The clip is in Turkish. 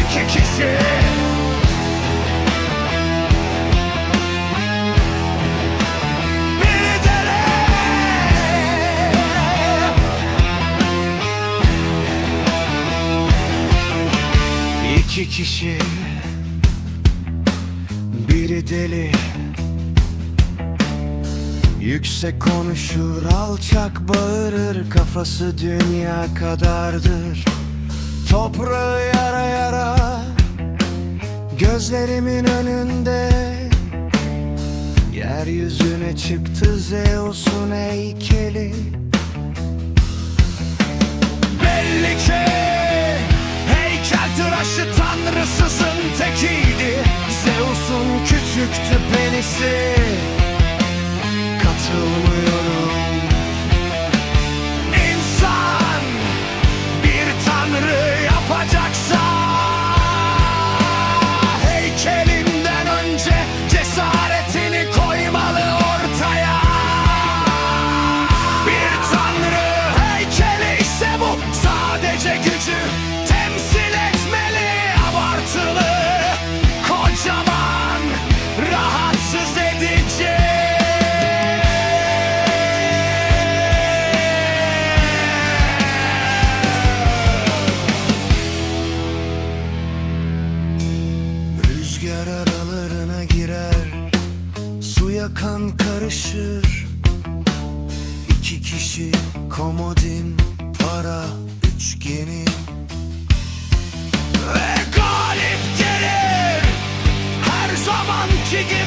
İki İki kişi Biri deli. Yüksek konuşur, alçak bağırır Kafası dünya kadardır. Toprağı yara yara Gözlerimin önünde. Yeryüzüne çıktı Zeus'un heykeli. Belli ki tekiydi Zeus'un küçüktü penisi Kan karışır. İki kişi komodin para üçgeni. Ve galip gelir Her zamanki gibi